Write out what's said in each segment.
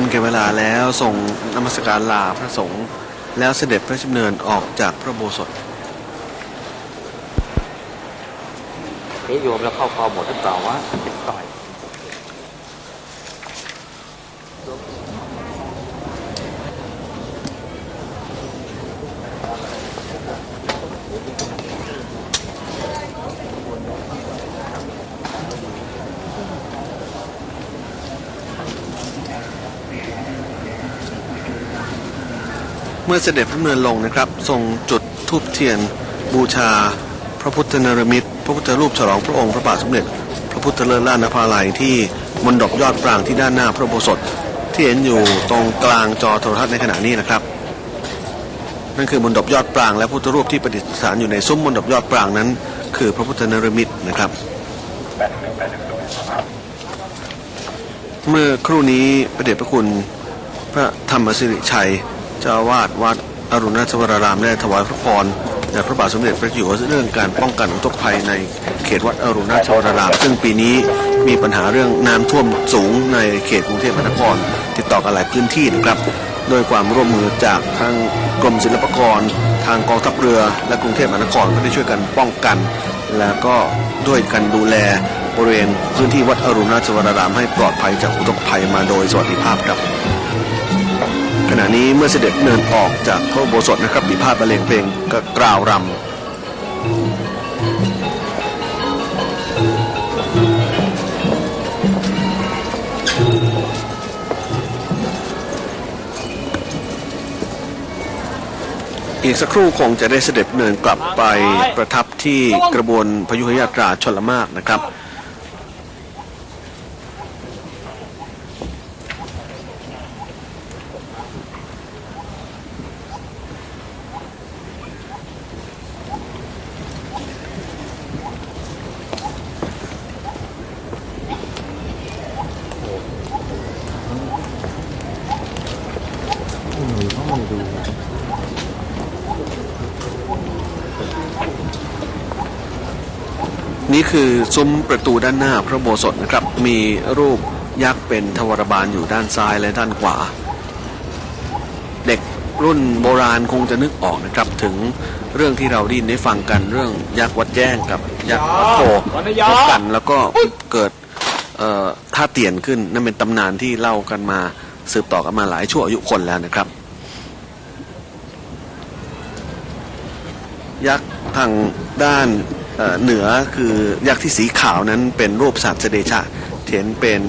ควรแก่เวลาแล้วส่งนมัสการลาพระสงฆ์แล้วเสด็จพระชดำเนินออกจากพระโบสถนี่โยมแล้วเข้าคอหมดหรือเปล่าวะเป็นต่อย มื่อเสด็จพระเนินลงนะครับ ทรงจุดธูปเทียน บูชา พระพุทธนรมิตร พระพุทธรูปฉลองพระองค์พระบาทสมเด็จ พระพุทธเลิศล้านภาลัยที่มณฑปยอดปรางที่ด้านหน้าพระโบสถที่เห็นอยู่ตรงกลางจอโทรทัศน์ในขณะนี้นะครับนั่นคือมณฑปยอดปรางและพุทธรูปที่ประดิษฐานอยู่ในซุ้มมณฑปยอดปรางนั้น คือพระพุทธนรมิตรนะครับ เมื่อครู่นี้พระเดชพระคุณพระธรรมสิริชัย เจ้าอาวาสวัดอรุณราชวรารามได้ถวายพระพรแด่พระบาทสมเด็จพระเจ้าอยู่หัวเรื่องการป้องกันอุทกภัยในเขตวัดอรุณราชวราราม ซึ่งปีนี้มีปัญหาเรื่องน้ำท่วมสูงในเขตกรุงเทพมหานคร ติดต่อกันหลายพื้นที่นะครับโดยความร่วมมือจากทางกรมศิลปากร ทางกองทัพเรือ และกรุงเทพมหานครก็ได้ช่วยกันป้องกัน แล้วก็ด้วยกันดูแลบริเวณพื้นที่วัดอรุณราชวรารามให้ปลอดภัยจากอุทกภัยมาโดยสวัสดิภาพครับ ขณะนี้เมื่อเสด็จเดินออกจากพระโบสถนะครับมีภาพบรรเลงเพลงก็กล่าวรำอีกสักครู่คงจะได้เสด็จเดินกลับไปประทับที่กระบวนพยุหยาตราชลมากนะครับ นี่คือซุ้มประตูด้านหน้าพระโบสถนะครับ มีรูปยักษ์เป็นทวารบาลอยู่ด้านซ้ายและด้านขวา เด็กรุ่นโบราณคงจะนึกออกนะครับถึงเรื่องที่เราได้ยินได้ฟังกันเรื่องยักษ์วัดแจ้งกับยักษ์วัดโพพบกันแล้วก็เกิดท่าเตียนขึ้นนั่นเป็นตำนานที่เล่ากันมาสืบต่อกันมาหลายชั่วอายุคนแล้วนะครับ ยักษ์ทางด้าน เหนือคือยักษ์ที่สีขาวนั้นเป็นรูปสัตว์เสดชะเห็นเป็น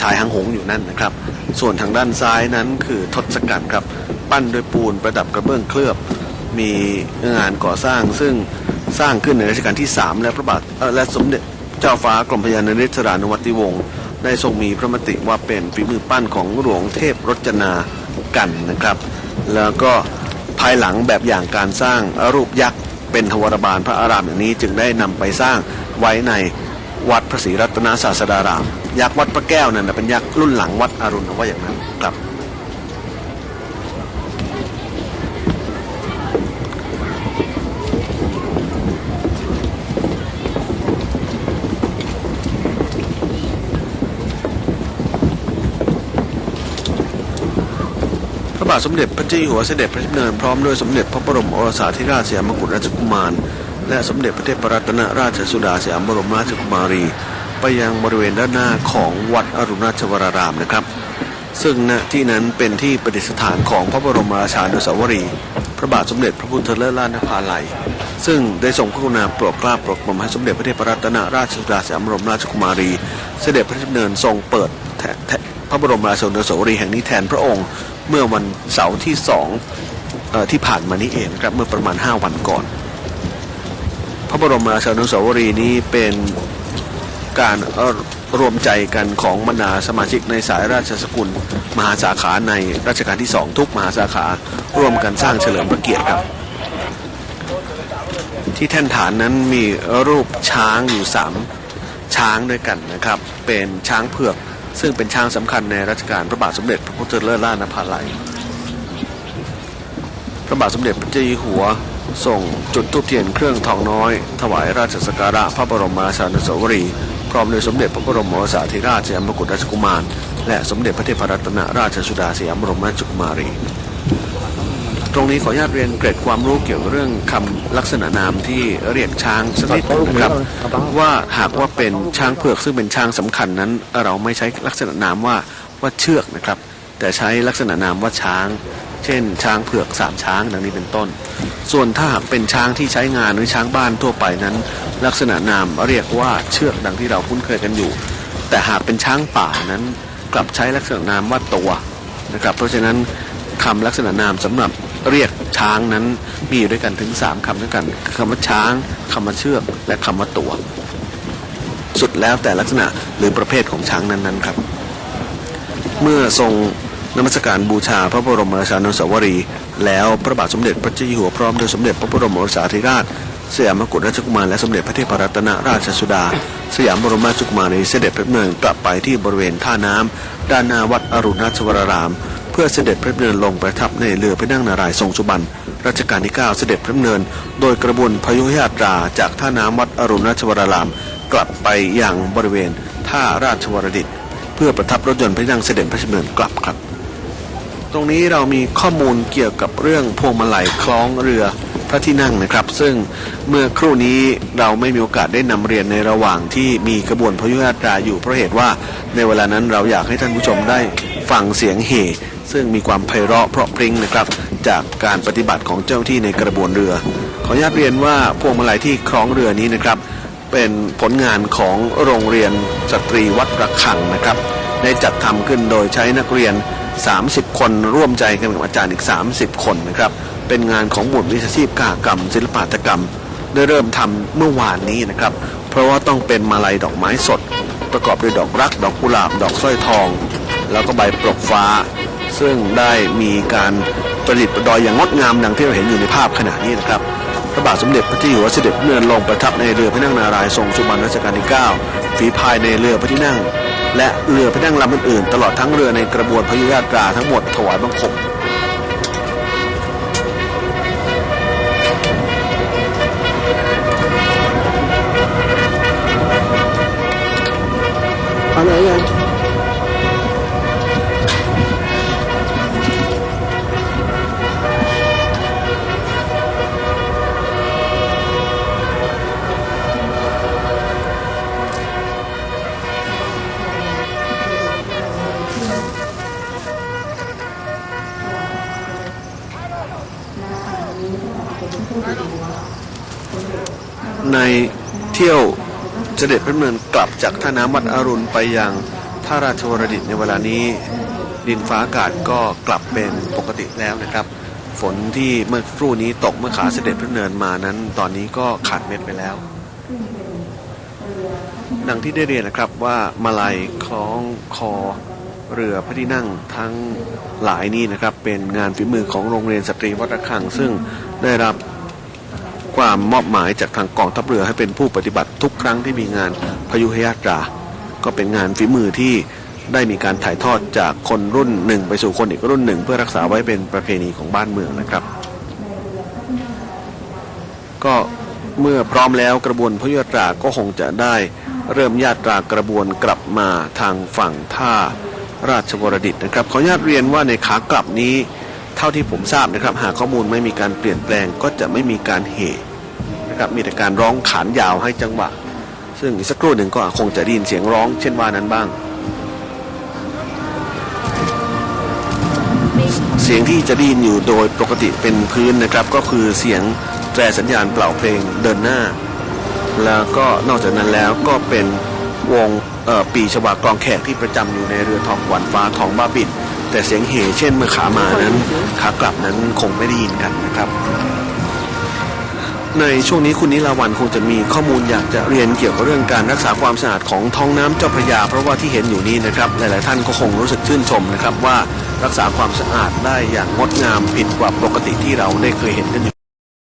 ชายหางหงอยู่นั่นนะครับ ส่วนทางด้านซ้ายนั้นคือทศกัณฐ์ครับ ปั้นด้วยปูนประดับกระเบื้องเคลือบ มีงานก่อสร้างซึ่งสร้างขึ้นในรัชกาลที่ 3 และพระบาทและสมเด็จเจ้าฟ้ากรมพยานุริศรานุวัติวงศ์ได้ทรงมีพระมติว่าเป็นฝีมือปั้นของหลวงเทพรจนากันนะครับ แล้วก็ภายหลังแบบอย่างการสร้างรูปยักษ์ เป็นทวารบาลพระอารามอย่างนี้จึงได้นำไปสร้างไว้ในวัดพระศรีรัตนศาสดารามยักษ์วัดพระแก้วนั่นเป็นยักษ์รุ่นหลังวัดอรุณว่าอย่างนั้นครับ บาทสมเด็จพระเจ้าอยู่หัวเสด็จพระชดำเนินพร้อมด้วยสมเด็จพระบรมโอรสาธิราชสยามกุฎราชกุมาร และสมเด็จพระเทพรัตนราชสุดาสยามบรมราชกุมารี ไปยังบริเวณด้านหน้าของวัดอรุณราชวรารามนะครับ ซึ่งณที่นั้นเป็นที่ประดิษฐานของพระบรมราชานุสาวรีย์พระบาทสมเด็จพระพุทธเลิศล้านนภาลัย ซึ่งได้ทรงพระกรุณาโปรดเกล้าโปรดกระหม่อมให้สมเด็จพระเทพรัตนราชสุดาสยามบรมราชกุมารี เสด็จพระชดำเนินทรงเปิดพระบรมราชานุสาวรีย์แห่งนี้แทนพระองค์ เมื่อวันเสาร์ที่สองอที่ผ่านมานี้เองนะครับเมื่อประมาณ 5 วันก่อน พระบรมราชานุสาวรีย์นี้เป็นการเอ่อรวมใจกันของบรรดาสมาชิกในสายราชสกุล มหาสาขาในรัชกาลที่สองทุกมหาสาขาร่วมกันสร้างเฉลิมพระเกียรติครับ ที่แท่นฐานนั้นมีรูปช้างอยู่สามช้างด้วยกันนะครับ เป็นช้างเผือก ซึ่งเป็นช้างสำคัญในรัชกาลพระบาทสมเด็จพระพุทธเลิศล่านภาลัย พระบาทสมเด็จพระเจ้าอยู่หัวส่งจุดทูบเทียนเครื่องทองน้อย ถวายราชสักการะพระบรมราชานุสาวรีย์พร้อมด้วยสมเด็จพระบรมโอรสาธิราชสยามกุฎราชกุมาร และสมเด็จพระเทพรัตนราชสุดาสยามบรมราชกุมารี ตรงนี้ขออนุญาตเรียนเกร็ดความรู้เกี่ยวกับเรื่องคำลักษณะนามที่เรียกช้างสักนิดหนึ่งนะครับ ว่าหากว่าเป็นช้างเผือกซึ่งเป็นช้างสำคัญนั้น เราไม่ใช้ลักษณะนามว่าว่าเชือกนะครับ แต่ใช้ลักษณะนามว่าช้าง เช่น ช้างเผือกสามช้างดังนี้เป็นต้น ส่วนถ้าหากเป็นช้างที่ใช้งานหรือช้างบ้านทั่วไปนั้น ลักษณะนามเรียกว่าเชือกดังที่เราคุ้นเคยกันอยู่ แต่หากเป็นช้างป่านั้นกลับใช้ลักษณะนามว่าตัวนะครับ เพราะฉะนั้นคำลักษณะนามสำหรับ เรียกช้างนั้นมีอยู่ด้วยกันถึง 3คำด้วยกันคำว่าช้างคำว่าเชือกและคำว่าตัว สุดแล้วแต่ลักษณะหรือประเภทของช้างนั้นๆครับ เมื่อทรงนมัสการบูชาพระบรมราชานุสาวรีย์แล้วพระบาทสมเด็จพระเจ้าอยู่หัวพร้อมด้วยสมเด็จพระบรมโอรสาธิราชสยามกุฎราชกุมารและสมเด็จพระเทพรัตนราชสุดา สยามบรมราชกุมารีเสด็จพระดำเนินกลับไปที่บริเวณท่าน้ำด้านหน้าวัดอรุณราชวราราม เพื่อเสด็จพระดำเนินลงประทับในเรือพระนั่งนารายณ์ทรงสุบรรณรัชกาลที่ 9 เสด็จพระดำเนิน โดยกระบวนพยุหยาตราจากท่าน้ำวัดอรุณราชวราราม กลับไปยังบริเวณท่าราชวรดิต เพื่อประทับรถยนต์พระนั่งเสด็จพระดำเนินกลับครับ ตรงนี้เรามีข้อมูลเกี่ยวกับเรื่องพวงมาลัยคล้องเรือพระที่นั่งนะครับ ซึ่งเมื่อครู่นี้เราไม่มีโอกาสได้นำเรียนในระหว่างที่มีกระบวนพยุหยาตราอยู่เพราะเหตุว่าในเวลานั้นเราอยากให้ท่านผู้ชมได้ฟังเสียงเฮ ซึ่งมีความไพเราะเพราะพริ้งนะครับ จากการปฏิบัติของเจ้าหน้าที่ในกระบวนเรือ ขออนุญาตเรียนว่าพวงมาลัยที่คล้องเรือนี้นะครับ เป็นผลงานของโรงเรียนสตรีวัดระฆังนะครับ ได้จัดทำขึ้นโดยใช้นักเรียน 30 คนร่วมใจกันกับอาจารย์อีก 30 คนนะครับ เป็นงานของหมวดวิชาชีพกากรรม ศิลปหัตกรรม ได้เริ่มทำเมื่อวานนี้นะครับ เพราะว่าต้องเป็นมาลัยดอกไม้สด ประกอบด้วยดอกรัก ดอกกุหลาบ ดอกสร้อยทอง แล้วก็ใบปลกฟ้า ซึ่งได้มีการประดิษฐ์ประดอยอย่างงดงามดังที่เราเห็นอยู่ในภาพขณะนี้นะครับ พระบาทสมเด็จพระเจ้าอยู่หัวเสด็จเลื่อนลงประทับในเรือพระนั่งนารายณ์ทรงสุบรรณรัชกาลที่ 9 ฝีพายในเรือพระที่นั่ง และเรือพระนั่งลำอื่นๆ ตลอดทั้งเรือในกระบวนพยุหยาตราทั้งหมดถวายบังคมเอา ในเที่ยวเสด็จพระดำเนินกลับจากท่าน้ำวัดอรุณไปยังท่าราชวรดิตในเวลานี้ดินฟ้าอากาศก็กลับเป็นปกติแล้วนะครับ ฝนที่เมื่อครู่นี้ตกเมื่อขาเสด็จพระเนินมานั้น ตอนนี้ก็ขาดเม็ดไปแล้ว ดังที่ได้เรียนนะครับว่ามาลัยคล้องคอ เรือพระที่นั่งทั้งหลายนี้นะครับเป็นงานฝีมือของโรงเรียนสตรีวัดระฆัง ซึ่งได้รับความมอบหมายจากทางกองทัพเรือให้เป็นผู้ปฏิบัติทุกครั้งที่มีงานพยุหยาตรา ก็เป็นงานฝีมือที่ได้มีการถ่ายทอดจากคนรุ่นหนึ่งไปสู่คนอีกรุ่นหนึ่ง เพื่อรักษาไว้เป็นประเพณีของบ้านเมืองนะครับ ก็เมื่อพร้อมแล้วกระบวนพยุหยาตราก็คงจะได้เริ่มญาตรากระบวนกลับมาทางฝั่งท่า ราชวรดิตนะครับขออนุญาตเรียนว่าในขากลับนี้ เท่าที่ผมทราบนะครับ หากข้อมูลไม่มีการเปลี่ยนแปลงก็จะไม่มีการเหนะครับมีแต่การร้องขานยาวให้จังหวะ ซึ่งอีกสักครู่หนึ่งก็คงจะได้ยินเสียงร้องเช่นว่านั้นบ้าง เสียงที่จะได้ยินอยู่โดยปกติเป็นพื้นนะครับ ก็คือเสียงแตรสัญญาณเปล่าเพลงเดินหน้า แล้วก็นอกจากนั้นแล้วก็เป็น วงเอ่อปีชวากลองแขกที่ประจำอยู่ในเรือทองหวานฟ้าทองบ้าบินแต่เสียงเห่เช่นเมื่อขามานั้นขากลับนั้นคงไม่ได้ยินกันนะครับ ในช่วงนี้คุณนิลาวันคงจะมีข้อมูลอยากจะเรียนเกี่ยวกับเรื่องการรักษาความสะอาดของท้องน้ำเจ้าพระยา เพราะว่าที่เห็นอยู่นี้นะครับ หลาย ๆ ท่านก็คงรู้สึกชื่นชมนะครับว่ารักษาความสะอาดได้อย่างงดงามผิดกว่าปกติที่เราได้เคยเห็นกันอยู่